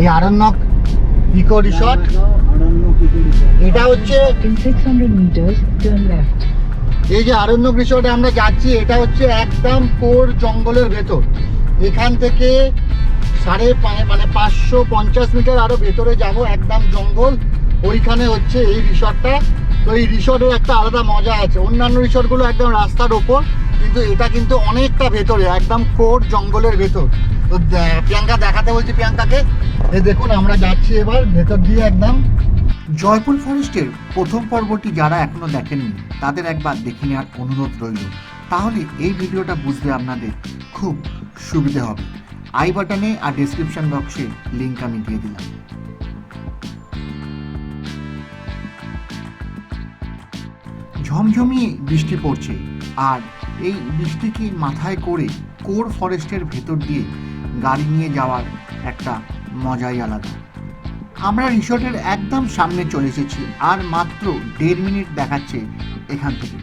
এই Aranyak eco resort এটা হচ্ছে In 600 meters, এই যে আরণ্যক রিসর্টে আমরা যাচ্ছি এটা হচ্ছে একদম কোর জঙ্গলের ভেতর। এখান থেকে সাড়ে মানে পাঁচশো পঞ্চাশ মিটার আরও ভেতরে যাব একদম জঙ্গল। ওইখানে হচ্ছে এই রিসর্টটা তো এই রিসর্টের একটা আলাদা মজা আছে। অন্যান্য রিসর্টগুলো একদম রাস্তার ওপর কিন্তু এটা কিন্তু অনেকটা ভেতরে একদম কোর জঙ্গলের ভেতর। প্রিয়াঙ্কা দেখাতে বলছি প্রিয়াঙ্কাকে। এই দেখুন, আমরা যাচ্ছি এবার, ভেতর দিয়ে একদম। জয়পুর ফরেস্টের প্রথম পর্বটি যারা এখনও দেখেননি, তাদের একবার দেখে নেওয়ার অনুরোধ রইল। তাহলে এই ভিডিওটা বুঝতে আপনাদের খুব সুবিধে হবে। আই বাটনে আর ডেসক্রিপশন বক্সে লিঙ্ক আমি দিয়ে দিলাম। ঝমঝমিয়ে বৃষ্টি পড়ছে, আর এই বৃষ্টিকে মাথায় করে কোর ফরেস্টের ভেতর দিয়ে গাড়ি নিয়ে যাওয়ার একটা মজাই আলাদা। আমরা রিসর্টের একদম সামনে চলে এসেছি আর মাত্র দেড় মিনিট দেখাচ্ছে এখান থেকে।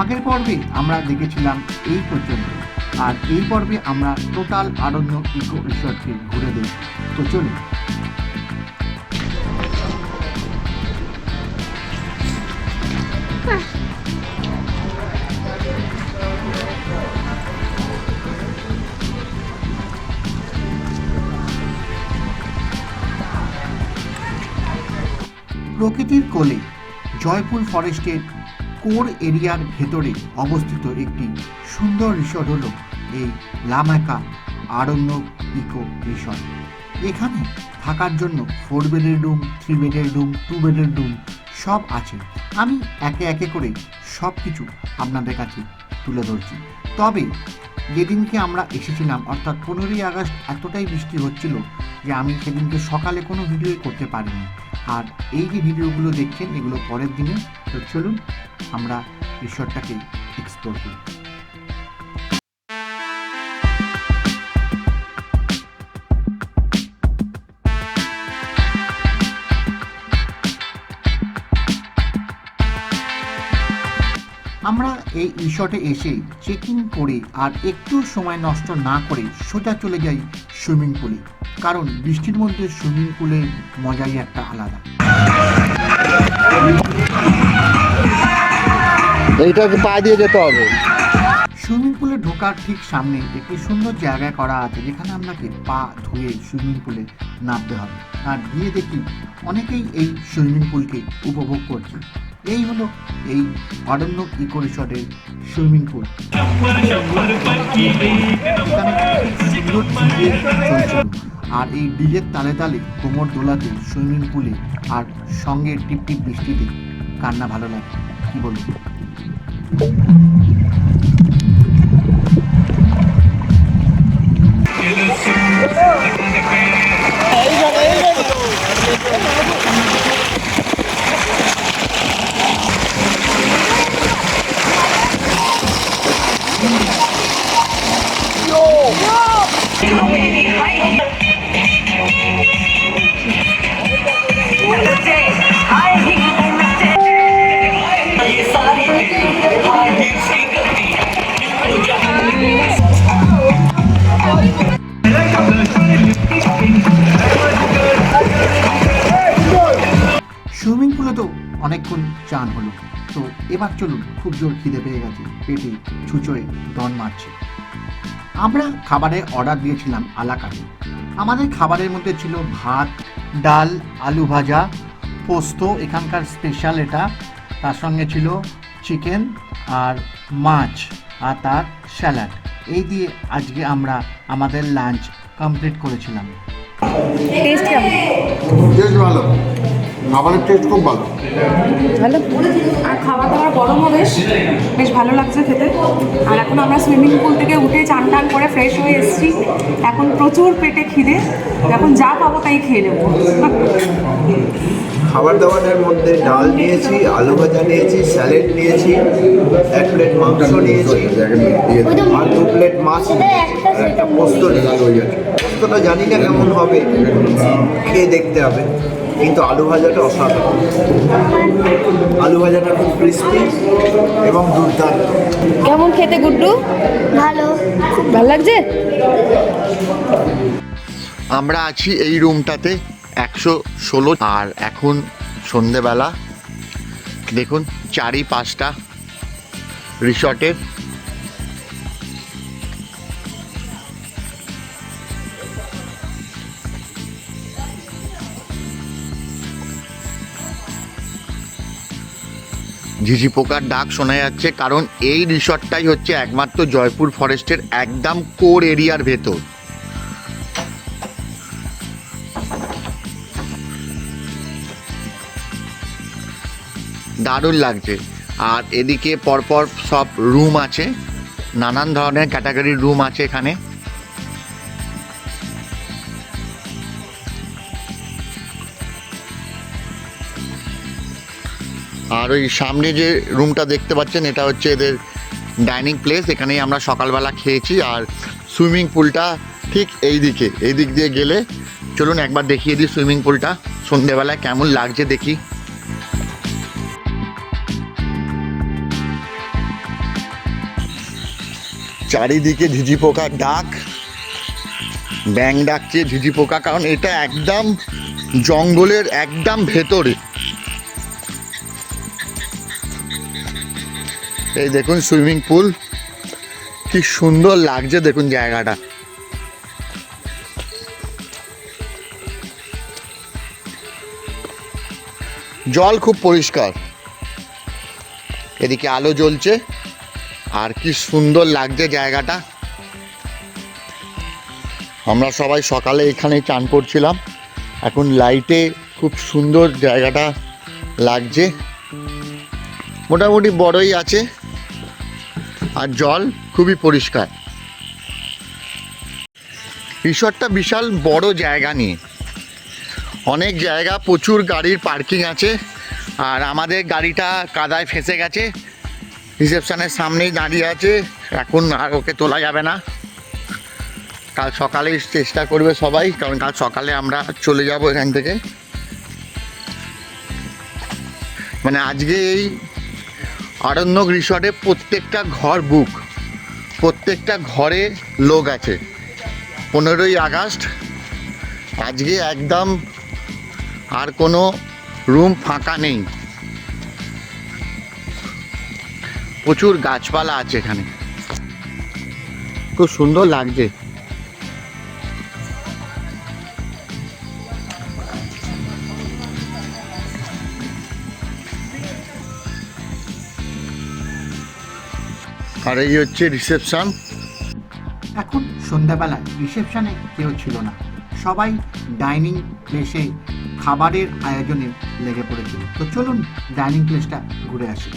আগের পর্বে আমরা দেখেছিলাম এই পর্যন্ত, আর এই পর্বে আমরা টোটাল আরণ্য ইকো রিসর্টকে ঘুরে দেব তো চলুন। প্রকৃতির কোলে জয়পুর ফরেস্টের কোর এরিয়ার ভেতরে অবস্থিত একটি সুন্দর রিসর্ট হল এই লামাকা আরণ্য ইকো রিসর্ট। এখানে থাকার জন্য ফোর বেডের রুম, থ্রি বেডের রুম, টু বেডের রুম সব আছে। আমি একে একে করে সব কিছু আপনাদের কাছে তুলে ধরছি। তবে যেদিনকে আমরা এসেছিলাম, অর্থাৎ পনেরোই আগস্ট, এতটাই বৃষ্টি হচ্ছিল যে আমি সেদিনকে সকালে কোনো ভিডিওই করতে পারিনি। আর এই যে ভিডিওগুলো দেখছেন, এগুলো পরের দিনে, তো চলুন আমরা ঈশ্বরটাকে এক্সপ্লোর করি। এই রিসর্টে এসে চেক ইন করে আর একটু সময় নষ্ট না করে সোজা চলে যাই সুইমিং পুলে। কারণ বৃষ্টির মধ্যে সুইমিং পুলের মজাই একটা আলাদা। এইটাকে পা দিয়ে যেতে হবে। সুইমিং পুলে ঢোকার ঠিক সামনে একটি সুন্দর জায়গা করা আছে যেখানে আপনাকে পা ধুয়ে সুইমিং পুলে নামতে হবে। আর গিয়ে দেখি অনেকেই এই সুইমিং পুলকে উপভোগ করছে। এই হলো এই অরণ্য ইকো রিসর্টের সুইমিং পুল। আর এই ডিজের তালে তালে কোমর দোলাতে সুইমিং পুলে আর সঙ্গে টিপ টিপ বৃষ্টিতে কান্না ভালো লাগে। কি বলব? অনেকক্ষণ চান হলো। তো এবার চলুন খুব জোর খিদে পেয়ে গেছে পেটে ছুঁচোয় দন মারছে। আমরা খাবারের অর্ডার দিয়েছিলাম আলাকাতে আমাদের খাবারের মধ্যে ছিল ভাত ডাল আলু ভাজা পোস্ত এখানকার স্পেশাল এটা। তার সঙ্গে ছিল চিকেন আর মাছ আর তার স্যালাড। এই দিয়ে আজকে আমরা আমাদের লাঞ্চ কমপ্লিট করেছিলাম। টেস্ট ভালো। খাবারের টেস্ট খুব ভালো। ভালো? আর খাবার দাবার গরমও বেশ বেশ ভালো লাগছে খেতে। আর এখন আমরা সুইমিং পুল থেকে উঠে চান টান করে ফ্রেশ হয়ে এসেছি। এখন প্রচুর পেটে খিদে। এখন যা পাবো তাই খেয়ে নেব। খাবার দাবারের মধ্যে ডাল নিয়েছি আলু ভাজা নিয়েছি স্যালেড নিয়েছি এক প্লেট মাংস নিয়েছি আর দু প্লেট মাছ আর একটা পোস্ত নিয়েছি। পোস্তটা জানি না কেমন হবে খেয়ে দেখতে হবে কিন্তু আলু ভাজাটা অসাধারণ। আলু আলু ভাজাটা খুব ক্রিস্পি এবং দুর্দান্ত। কেমন খেতে গুড্ডু? ভালো। খুব ভালো লাগছে? আমরা আছি এই রুমটাতে একশো ষোলো আর এখন সন্ধেবেলা। দেখুন চারি পাঁচটা রিসর্টের। ঝিঝি পোকার ডাক শোনা যাচ্ছে, কারণ এই রিসর্টটাই হচ্ছে একমাত্র জয়পুর ফরেস্টের একদম কোর এরিয়ার ভেতর। দারুণ লাগছে। আর এদিকে পরপর সব রুম আছে। নানান ধরনের ক্যাটাগরির রুম আছে এখানে। আর ওই সামনে যে রুমটা দেখতে পাচ্ছেন, এটা হচ্ছে এদের ডাইনিং প্লেস এখানেই আমরা সকালবেলা খেয়েছি। আর সুইমিং পুলটা ঠিক এই দিকে এই দিক দিয়ে গেলে চলুন একবার দেখিয়ে দিই সুইমিং পুলটা সন্ধেবেলায় কেমন লাগছে দেখি। চারিদিকে ঝিঝি পোকার ডাক, ব্যাং ডাকছে ঝিঝি পোকা, কারণ এটা একদম জঙ্গলের একদম ভেতরে। এই দেখুন সুইমিং পুল, কি সুন্দর লাগছে দেখুন জায়গাটা। জল খুব পরিষ্কার। এদিকে আলো জ্বলছে। আর কি সুন্দর লাগছে জায়গাটা। আমরা সবাই সকালে এখানে চান করছিলাম। এখন লাইটে খুব সুন্দর জায়গাটা লাগছে। মোটামুটি বড়ই আছে। আর জল খুবই পরিষ্কার। রিসর্টটা বিশাল বড় জায়গা নিয়ে। অনেক জায়গা, প্রচুর গাড়ির পার্কিং আছে। আর আমাদের গাড়িটা কাদায় ফেসে গেছে। রিসেপশনের সামনেই দাঁড়িয়ে আছে। এখন আর ওকে তোলা যাবে না। কাল সকালেই চেষ্টা করবে সবাই, কারণ কাল সকালে আমরা চলে যাব এখান থেকে। মানে আজকে এই আরণ্যক রিসর্টে প্রত্যেকটা ঘর বুক প্রত্যেকটা ঘরে লোক আছে। পনেরোই আগস্ট, আজকে একদম আর কোনো রুম ফাঁকা নেই। প্রচুর গাছপালা আছে এখানে। খুব সুন্দর লাগছে। আর এই হচ্ছে রিসেপশন। এখন সন্ধ্যাবেলায় রিসেপশনে কেউ ছিল না। সবাই ডাইনিং প্লেসে খাবারের আয়োজনে লেগে পড়েছিল। তো চলুন ডাইনিং প্লেসটা ঘুরে আসি।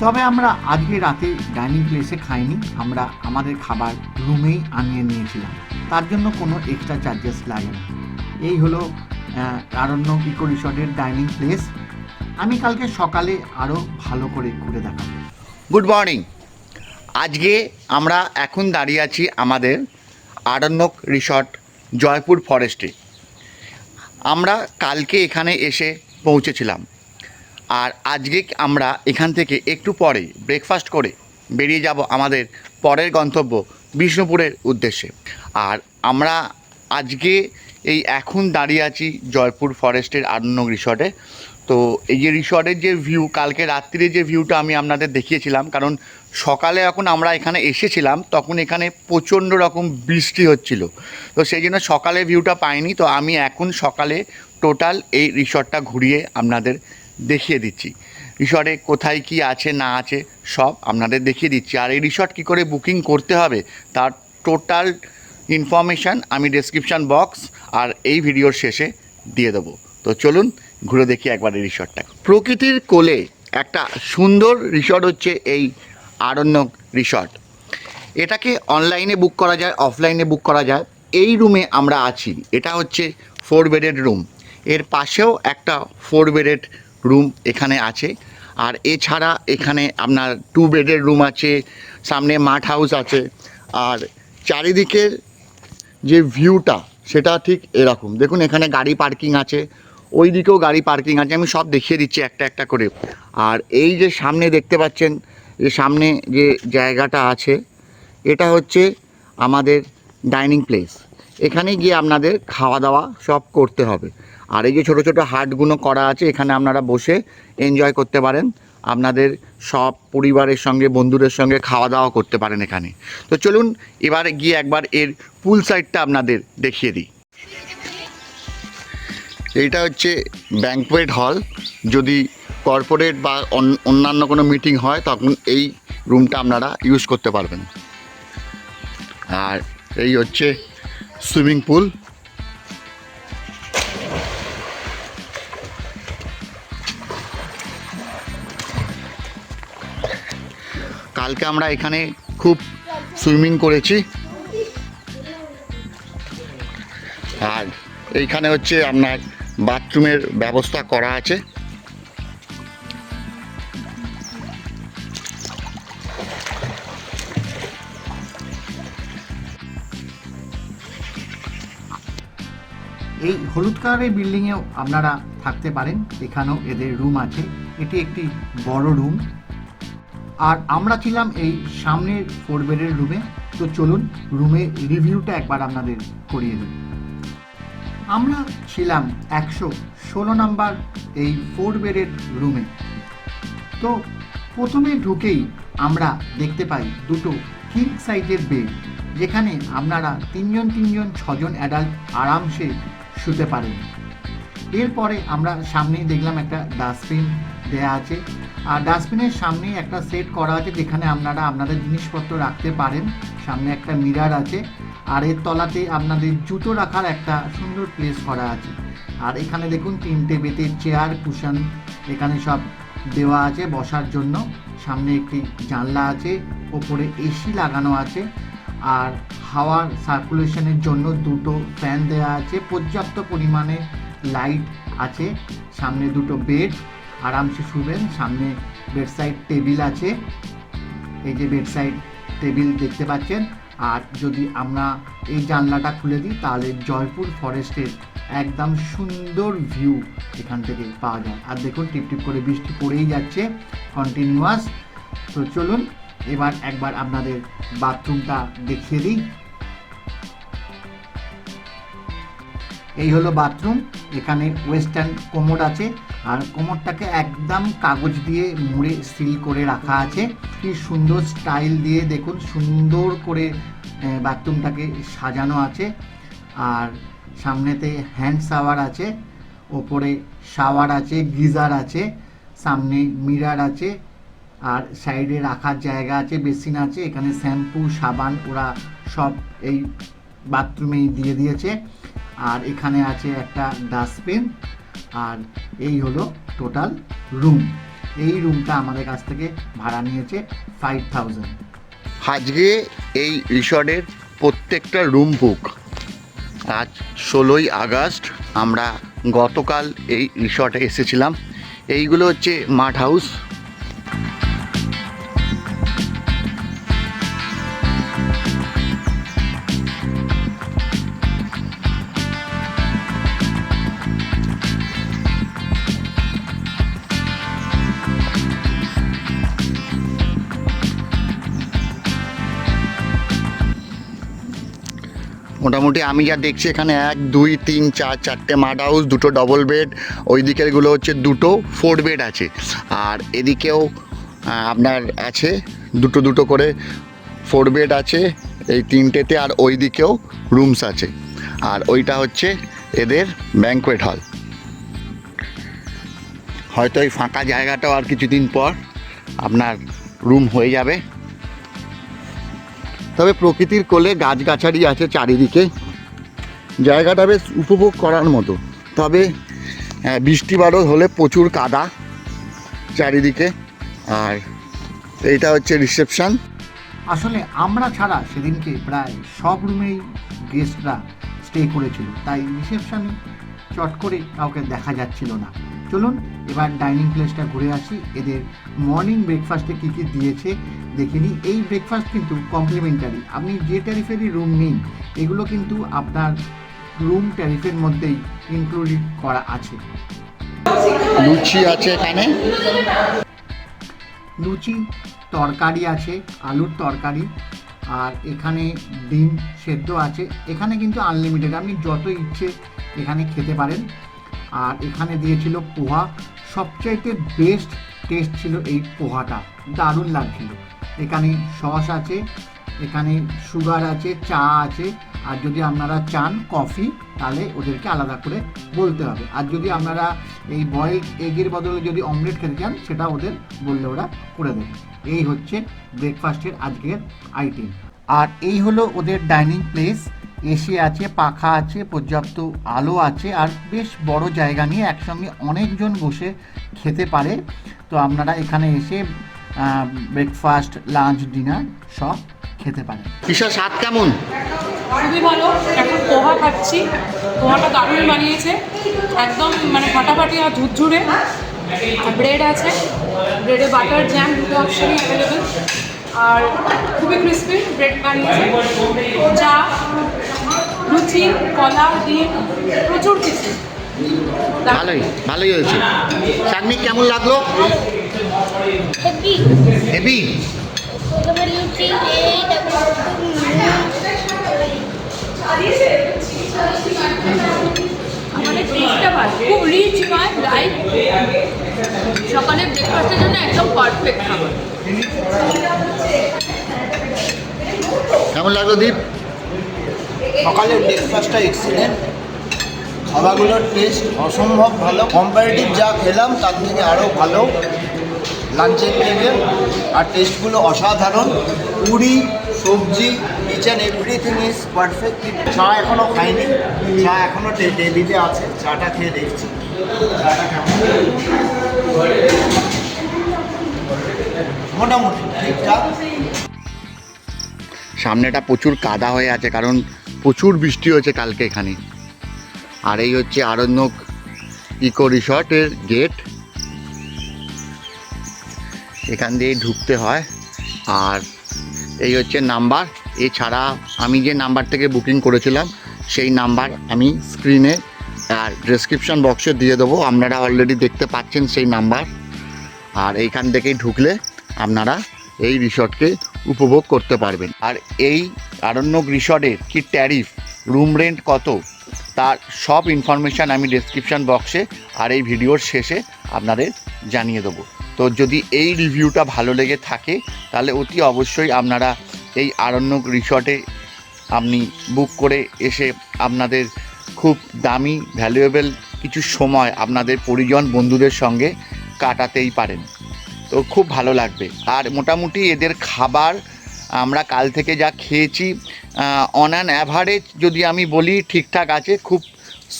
তবে আমরা আজকে রাতে ডাইনিং প্লেসে খাইনি, আমরা আমাদের খাবার রুমেই আনিয়ে নিয়েছিলাম। তার জন্য কোনো এক্সট্রা চার্জেস লাগে না। এই হলো আরণ্য ইকো রিসর্টের ডাইনিং প্লেস। আমি কালকে সকালে আরও ভালো করে ঘুরে দেখাবো। গুড মর্নিং আজকে আমরা এখন দাঁড়িয়ে আছি আমাদের আরণ্যক রিসর্ট জয়পুর ফরেস্টে। আমরা কালকে এখানে এসে পৌঁছেছিলাম। আর আজকে আমরা এখান থেকে একটু পরে ব্রেকফাস্ট করে বেরিয়ে যাব আমাদের পরের গন্তব্য বিষ্ণুপুরের উদ্দেশ্যে। আর আমরা আজকে এই এখন দাঁড়িয়ে আছি জয়পুর ফরেস্টের আরণ্যক রিসর্টে। তো এই যে রিসর্টের যে ভিউ কালকে রাত্রিরে যে ভিউটা আমি আপনাদের দেখিয়েছিলাম, কারণ সকালে এখন আমরা এখানে এসেছিলাম, তখন এখানে প্রচণ্ড রকম বৃষ্টি হচ্ছিল। তো সেই জন্য সকালে ভিউটা পাইনি। তো আমি এখন সকালে টোটাল এই রিসর্টটা ঘুরিয়ে আপনাদের দেখিয়ে দিচ্ছি। রিসর্টে কোথায় কি আছে, না আছে, সব আপনাদের দেখিয়ে দিচ্ছি। আর এই রিসর্ট কী করে বুকিং করতে হবে, তার টোটাল ইনফরমেশান আমি ডেসক্রিপশান বক্স আর এই ভিডিওর শেষে দিয়ে দেবো। তো চলুন ঘুরে দেখি একবার এই রিসর্টটা প্রকৃতির কোলে একটা সুন্দর রিসর্ট হচ্ছে এই আরণ্যক রিসর্ট। এটাকে অনলাইনে বুক করা যায়, অফলাইনে বুক করা যায়। এই রুমে আমরা আছি। এটা হচ্ছে ফোর বেডেড রুম। এর পাশেও একটা ফোর বেডেড রুম এখানে আছে। আর এছাড়া এখানে আপনার টু বেডের রুম আছে, সামনে মাঠ হাউস আছে। আর চারিদিকের যে ভিউটা, সেটা ঠিক এরকম। দেখুন, এখানে গাড়ি পার্কিং আছে। ওই দিকেও গাড়ি পার্কিং আছে। আমি সব দেখিয়ে দিচ্ছি একটা একটা করে। আর এই যে সামনে দেখতে পাচ্ছেন যে সামনে যে জায়গাটা আছে, এটা হচ্ছে আমাদের ডাইনিং প্লেস। এখানে গিয়ে আপনাদের খাওয়া দাওয়া সব করতে হবে। আর এই যে ছোটো ছোটো হাটগুলো করা আছে, এখানে আপনারা বসে এনজয় করতে পারেন। আপনাদের সব পরিবারের সঙ্গে, বন্ধুদের সঙ্গে খাওয়া দাওয়া করতে পারেন এখানে। তো চলুন, এবারে গিয়ে একবার এর পুল সাইডটা আপনাদের দেখিয়ে দিই। এইটা হচ্ছে ব্যাঙ্কোয়েট হল যদি কর্পোরেট বা অন- অন্যান্য কোনো মিটিং হয়, তখন এই রুমটা আপনারা ইউজ করতে পারবেন। আর এই হচ্ছে সুইমিং পুল কালকে আমরা এখানে খুব সুইমিং করেছি। আর এইখানে হচ্ছে আপনার বাথরুমের ব্যবস্থা করা আছে। এই হলুদ কালারের বিল্ডিংয়েও আপনারা থাকতে পারেন। এখানেও এদের রুম আছে। এটি একটি বড় রুম আর আমরা ছিলাম এই সামনের ফোর বেডের রুমে তো চলুন রুমের রিভিউটা একবার আপনাদের করিয়ে দেব আমরা ছিলাম একশো ষোলো নাম্বার এই ফোর বেডের রুমে তো প্রথমে ঢুকেই আমরা দেখতে পাই দুটো কিং সাইজের বেড যেখানে আপনারা তিনজন তিনজন, ছজন অ্যাডাল্ট আরামসে শুতে পারেন এরপরে আমরা সামনেই দেখলাম একটা ডাস্টবিন দেয়া আছে। আর ডাস্টবিনের সামনেই একটা সেট করা আছে যেখানে আপনারা আপনাদের জিনিসপত্র রাখতে পারেন। সামনে একটা মিরার আছে। আর এর তলাতে আপনাদের জুতো রাখার একটা সুন্দর প্লেস করা আছে। আর এখানে দেখুন তিনটে বেতের চেয়ার কুশন এখানে সব দেওয়া আছে বসার জন্য। সামনে একটি জানলা আছে। ওপরে এসি লাগানো আছে। আর হাওয়ার সার্কুলেশনের জন্য দুটো ফ্যান দেওয়া আছে। পর্যাপ্ত পরিমাণে লাইট আছে। সামনে দুটো বেড। আরামসে শুবেন। সামনে বেডসাইড টেবিল আছে। এই যে বেডসাইড টেবিল দেখতে পাচ্ছেন। আর যদি আমরা এই জানলাটা খুলে দিই, তাহলে জয়পুর ফরেস্টের একদম সুন্দর ভিউ এখান থেকে পাওয়া যায়। আর দেখুন টিপ টিপ করে বৃষ্টি পড়েই যাচ্ছে কন্টিনিউয়াস। তো চলুন এবার একবার আপনাদের বাথরুমটা দেখিয়ে দিই। এই হলো বাথরুম, এখানে ওয়েস্টার্ন কোমোড আছে, আর কোমোডটাকে একদম কাগজ দিয়ে মুড়ে সিল করে রাখা আছে। কি সুন্দর স্টাইল দিয়ে দেখুন, সুন্দর করে বাথরুমটাকে সাজানো আছে। আর সামনেতে হ্যান্ড শাওয়ার আছে, ওপরে শাওয়ার আছে, গিজার আছে, সামনে মিরার আছে আর সাইডে রাখার জায়গা আছে, বেসিন আছে, এখানে শ্যাম্পু, সাবান, ওরা সব এই বাথরুমেই দিয়ে দিয়েছে। আর এখানে আছে একটা ডাস্টবিন, আর এই হলো টোটাল রুম। এই রুমটা আমাদের কাছ থেকে ভাড়া নিয়েছে ফাইভ থাউজেন্ড আজকে এই রিসর্টের প্রত্যেকটা রুম বুক। আজ ষোলোই আগস্ট, আমরা গতকাল এই রিসর্টে এসেছিলাম। এইগুলো হচ্ছে মাঠ হাউস। মোটামুটি আমি যা দেখছি এখানে এক, দুই, তিন, চার, চারটে মাড হাউস দুটো ডবল বেড ওই দিকেরগুলো হচ্ছে দুটো ফোর বেড আছে। আর এদিকেও আপনার আছে দুটো দুটো করে ফোর বেড আছে এই তিনটেতে, আর ওই দিকেও রুমস আছে। আর ওইটা হচ্ছে এদের ব্যাঙ্কোয়েট হল হয়তো এই ফাঁকা জায়গাটাও আর কিছুদিন পর আপনার রুম হয়ে যাবে। তবে প্রকৃতির কোলে গাছগাছালি আছে চারিদিকে। জায়গাটা বেশ উপভোগ করার মতো। তবে বৃষ্টি বাদল হলে প্রচুর কাদা চারিদিকে। আর এইটা হচ্ছে রিসেপশান। আসলে আমরা ছাড়া সেদিনকে প্রায় সব রুমেই গেস্টরা স্টে করেছিল। তাই রিসেপশনে চট করে কাউকে দেখা যাচ্ছিল না। চলুন এবার ডাইনিং প্লেসটা ঘুরে আসি। এদের মর্নিং ব্রেকফাস্টে কী কী দিয়েছে দেখে নিই। এই ব্রেকফাস্ট কিন্তু কমপ্লিমেন্টারি আপনি যে ট্যারিফেরই রুম নিন এগুলো কিন্তু আপনার রুম ট্যারিফের মধ্যেই ইনক্লুডেড করা আছে। লুচি আছে এখানে। লুচি তরকারি আছে আলুর তরকারি আর এখানে ডিম সেদ্ধ আছে। এখানে কিন্তু আনলিমিটেড আপনি যত ইচ্ছে এখানে খেতে পারেন। আর এখানে দিয়েছিল পোহা। সবচাইতে বেস্ট টেস্ট ছিল এই পোহাটা। দারুণ লাগছিল। এখানে সস আছে, এখানে সুগার আছে, চা আছে। আর যদি আপনারা চান কফি তাহলে ওদেরকে আলাদা করে বলতে হবে। আর যদি আপনারা এই বয়েল এগের বদলে যদি অমলেট খেতে চান, সেটা ওদের বললে ওরা করে দেবে। এই হচ্ছে ব্রেকফাস্টের আজকের আইটেম আর এই হলো ওদের ডাইনিং প্লেস এসি আছে পাখা আছে পর্যাপ্ত আলো আছে আর বেশ বড় জায়গা নিয়ে একসঙ্গে অনেকজন বসে খেতে পারে। তো আপনারা এখানে এসে ব্রেকফাস্ট লাঞ্চ ডিনার সব খেতে পারেন। কিসের স্বাদ কেমন? খুবই ভালো। এখন পোহা খাচ্ছি। পোহাটা দারুণ বানিয়েছে। একদম মানে ফাটাফাটি আর ঝুরঝুরে। ব্রেড আছে। ব্রেডে বাটার জ্যাম দুটো অপশনই অ্যাভেলেবেল আর খুবই ক্রিস্পি ব্রেড বানিয়েছে। চা লুচি কলা ডিম প্রচুর কিছু। ভালোই ভালোই হয়েছে। চাটনি কেমন লাগল? হেভি আমাদের টেস্টটা ভালো খুব রিচ নয় লাইট সকালে ব্রেকফাস্টের জন্য একদম পারফেক্ট খাবার। কেমন লাগল দীপ? সকালের ব্রেকফাস্টটা এক্সিলেন্ট খাবারগুলোর টেস্ট অসম্ভব ভালো। কম্পারেটিভ যা খেলাম, তার থেকে আরও ভালো লাঞ্চের থেকে। আর টেস্টগুলো অসাধারণ। পুরি, সবজি অ্যান্ড এভরিথিং ইজ পারফেক্ট চা এখনও খাইনি। চা এখনও টেবিলে আছে। চাটা খেয়ে দেখছি। মোটামুটি ঠিকঠাক। সামনেটা প্রচুর কাদা হয়ে আছে, কারণ প্রচুর বৃষ্টি হয়েছে কালকে এখানে। আর এই হচ্ছে আরণ্যক ইকো রিসর্টের গেট। এখান দিয়ে ঢুকতে হয়। আর এই হচ্ছে নাম্বার। এছাড়া আমি যে নাম্বার থেকে বুকিং করেছিলাম, সেই নাম্বার আমি স্ক্রিনে আর ডেসক্রিপশন বক্সে দিয়ে দেবো। আপনারা অলরেডি দেখতে পাচ্ছেন সেই নাম্বার। আর এইখান থেকেই ঢুকলে আপনারা এই রিসর্টকে উপভোগ করতে পারবেন। আর এই আরণ্যক রিসর্টের কি ট্যারিফ, রুম রেন্ট কত, তার সব ইনফরমেশান আমি ডেসক্রিপশন বক্সে আর এই ভিডিওর শেষে আপনাদের জানিয়ে দেবো। তো যদি এই রিভিউটা ভালো লেগে থাকে, তাহলে অতি অবশ্যই আপনারা এই আরণ্যক রিসর্টে আপনি বুক করে এসে আপনাদের খুব দামি ভ্যালুয়েবল কিছু সময় আপনাদের পরিজন বন্ধুদের সঙ্গে কাটাতেই পারেন। তো খুব ভালো লাগবে। আর মোটামুটি এদের খাবার আমরা কাল থেকে যা খেয়েছি অন অ্যান অ্যাভারেজ যদি আমি বলি ঠিকঠাক আছে, খুব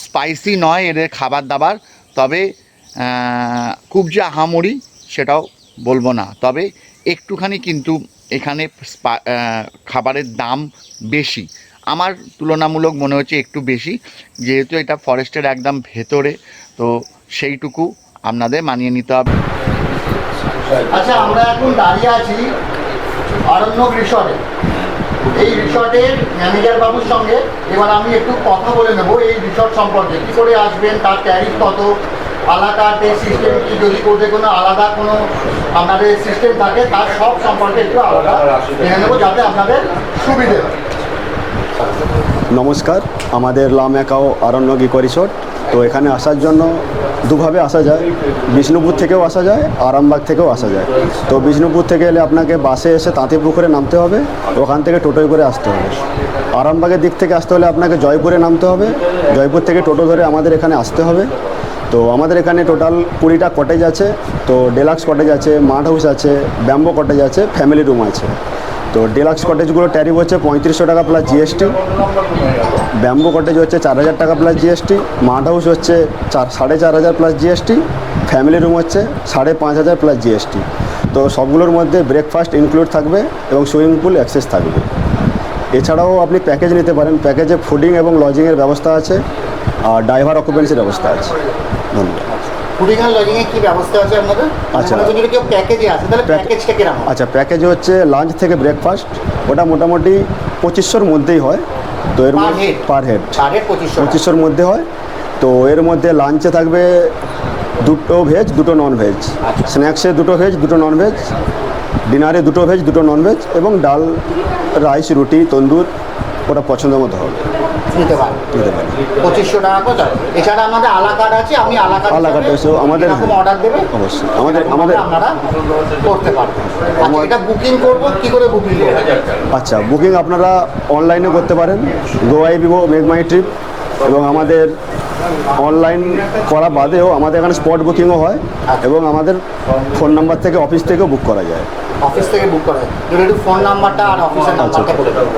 স্পাইসি নয় এদের খাবার দাবার তবে খুব যে আহামরি সেটাও বলব না। তবে একটুখানি কিন্তু এখানে খাবারের দাম বেশি। আমার তুলনামূলক মনে হচ্ছে একটু বেশি, যেহেতু এটা ফরেস্টের একদম ভেতরে, তো সেইটুকু আপনাদের মানিয়ে নিতে হবে। আচ্ছা আমরা এখন দাঁড়িয়ে আছি অরণ্যক রিসর্টে। এই রিসর্টের ম্যানেজার বাবুর সঙ্গে। এবার আমি একটু কথা বলে নেব এই রিসর্ট সম্পর্কে। কী করে আসবেন, তার ট্যারিফ কত? আলাদাতে সিস্টেম কি, যদি কোথায় কোনো আলাদা কোনো আপনাদের সিস্টেম থাকে, তার সব সম্পর্কে একটু আলাদা জেনে নেব যাতে আপনাদের সুবিধে হয়। নমস্কার, আমাদের লামেকাও আরণ্যক ইকো রিসোর্ট। তো এখানে আসার জন্য দুভাবে আসা যায়। বিষ্ণুপুর থেকেও আসা যায়, আরামবাগ থেকেও আসা যায়। তো বিষ্ণুপুর থেকে এলে আপনাকে বাসে এসে তাঁতিপুকুরে নামতে হবে, ওখান থেকে টোটোয় করে আসতে হবে। আরামবাগের দিক থেকে আসতে হলে আপনাকে জয়পুরে নামতে হবে। জয়পুর থেকে টোটো ধরে আমাদের এখানে আসতে হবে। তো আমাদের এখানে টোটাল কুড়িটা কটেজ আছে। তো ডেলাক্স কটেজ আছে, মাঠ হাউস আছে, ব্যাম্বো কটেজ আছে ফ্যামিলি রুম আছে। তো ডেলাক্স কটেজগুলো ট্যারিফ হচ্ছে পঁয়ত্রিশশো টাকা প্লাস জিএসটি ব্যাম্বো কটেজ হচ্ছে চার হাজার টাকা প্লাস জিএসটি মাঠ হাউস হচ্ছে চার, সাড়ে চার হাজার প্লাস জিএসটি ফ্যামিলি রুম হচ্ছে সাড়ে পাঁচ হাজার প্লাস জিএসটি তো সবগুলোর মধ্যে ব্রেকফাস্ট ইনক্লুড থাকবে এবং সুইমিং পুল অ্যাক্সেস থাকবে। এছাড়াও আপনি প্যাকেজ নিতে পারেন। প্যাকেজে ফুডিং এবং লজিংয়ের ব্যবস্থা আছে। আর ড্রাইভার অকুপেন্সির ব্যবস্থা আছে। ধন্যবাদ। লজিং কি ব্যবস্থা আছে আপনাদের? আচ্ছা। যদি কেউ প্যাকেজে আছে তাহলে প্যাকেজটা কীরকম আচ্ছা প্যাকেজ হচ্ছে লাঞ্চ থেকে ব্রেকফাস্ট ওটা মোটামুটি পঁচিশশোর মধ্যেই হয়। তো এর মধ্যে পার হেড। পঁচিশশোর মধ্যে হয়। তো এর মধ্যে লাঞ্চে থাকবে দুটো ভেজ দুটো নন ভেজ। স্ন্যাক্সে দুটো ভেজ দুটো নন ভেজ ডিনারে দুটো ভেজ দুটো নন ভেজ এবং ডাল রাইস রুটি তন্দুর ওটা পছন্দ মতো হবে। নিতে পারেন নিতে পারেন পঁচিশশো টাকা কথা এছাড়া আমাদের আলা কার্ড আছে আপনি আলা কার্ড আলা কার্ড এসেও আমাদের- অর্ডার দেবে। অবশ্যই। আমাদের- আমাদের- আপনারা করতে পারবেন। আচ্ছা এটা বুকিং করব কি করে বুকিং করব? আচ্ছা বুকিং আপনারা অনলাইনে করতে পারেন Goibibo MakeMyTrip এবং আমাদের অনলাইন করা বাদেও আমাদের এখানে স্পট বুকিংও হয় এবং আমাদের ফোন নাম্বার থেকে অফিস থেকেও বুক করা যায়। অফিস থেকে বুক করা একটু ফোন নাম্বারটা আর অফিসের নাম্বারটা বলে দেবো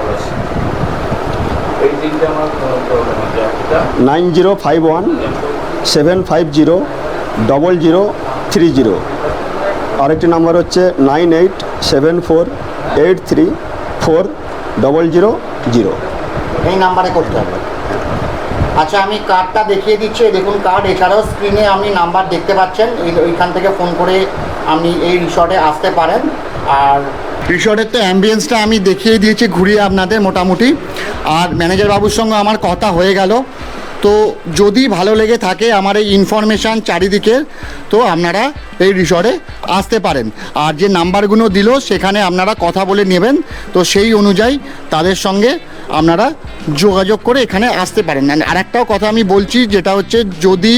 nine zero five one seven five zero double zero three zero আরেকটি নাম্বার হচ্ছে nine eight seven four eight three four double zero zero. এই নাম্বারে করতে হবে। আচ্ছা আমি কার্ডটা দেখিয়ে দিচ্ছি। দেখুন কার্ড এছাড়াও স্ক্রিনে আপনি নাম্বার দেখতে পাচ্ছেন। এই- ওইখান থেকে ফোন করে আপনি এই রিসর্টে আসতে পারেন। আর রিসর্টের তো অ্যাম্বিয়েন্সটা আমি দেখিয়ে দিয়েছি, ঘুরিয়ে আপনাদের মোটামুটি। আর ম্যানেজার বাবুর সঙ্গে আমার কথা হয়ে গেল। তো যদি ভালো লেগে থাকে আমার এই ইনফরমেশান চারিদিকের তো আপনারা এই রিসর্টে আসতে পারেন। আর যে নাম্বারগুলো দিল, সেখানে আপনারা কথা বলে নেবেন। তো সেই অনুযায়ী তাদের সঙ্গে আপনারা যোগাযোগ করে এখানে আসতে পারেন। আর একটাও কথা আমি বলছি, যেটা হচ্ছে যদি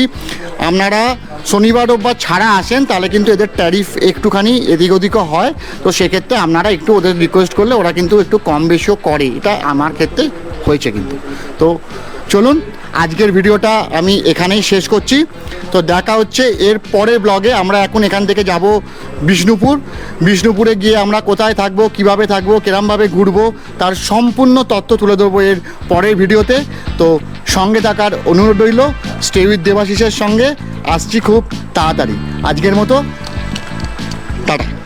আপনারা শনিবার রোববার ছাড়া আসেন, তাহলে কিন্তু এদের ট্যারিফ একটুখানি এদিক ওদিকও হয়। তো সেক্ষেত্রে আপনারা একটু ওদের রিকোয়েস্ট করলে ওরা কিন্তু একটু কম বেশিও করে। এটা আমার ক্ষেত্রে হয়েছে কিন্তু। তো চলুন, আজকের ভিডিওটা আমি এখানেই শেষ করছি। তো দেখা হচ্ছে এর পরের ব্লগে আমরা এখন এখান থেকে যাব বিষ্ণুপুর। বিষ্ণুপুরে গিয়ে আমরা কোথায় থাকব, কীভাবে থাকব, কিরমভাবে ঘুরবো, তার সম্পূর্ণ তথ্য তুলে দেবো এর পরের ভিডিওতে। তো সঙ্গে থাকার অনুরোধ রইল স্টে উইথ দেবাশিসের সঙ্গে। আসছি খুব তাড়াতাড়ি। আজকের মতো, টাটা।